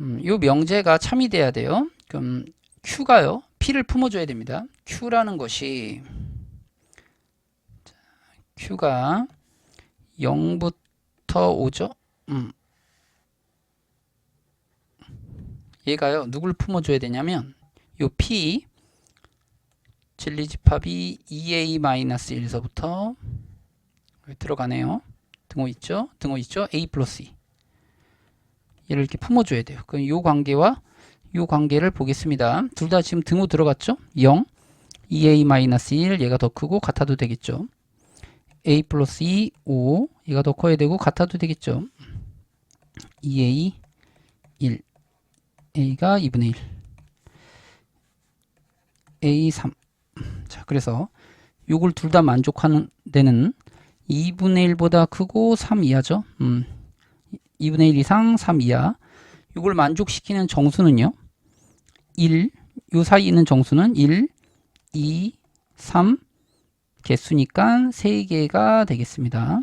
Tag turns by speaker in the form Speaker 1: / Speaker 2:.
Speaker 1: 음, 요 명제가 참이 돼야 돼요. 그럼 Q가요. P를 품어줘야 됩니다. Q라는 것이 자, Q가 0부터 5죠. 음. 얘가요. 누굴 품어줘야 되냐면 요 P 진리집합이 2A-1서부터 들어가네요. 등호 있죠? 등호 있죠? A 플러스 2. 얘를 이렇게 품어줘야 돼요. 그럼 이 관계와 이 관계를 보겠습니다. 둘 다 지금 등호 들어갔죠? 0, 2a-1 얘가 더 크고 같아도 되겠죠. a 플러스 2, 5 얘가 더 커야 되고 같아도 되겠죠. 2a, 1 a가 2분의 1 a 3 자, 그래서 요걸 둘 다 만족하는 데는 2분의 1보다 크고 3 이하죠. 음, 2분의 1 이상 3 이하. 요걸 만족시키는 정수는요. 1, 요 사이에 있는 정수는 1, 2, 3 개수니까 3개가 되겠습니다.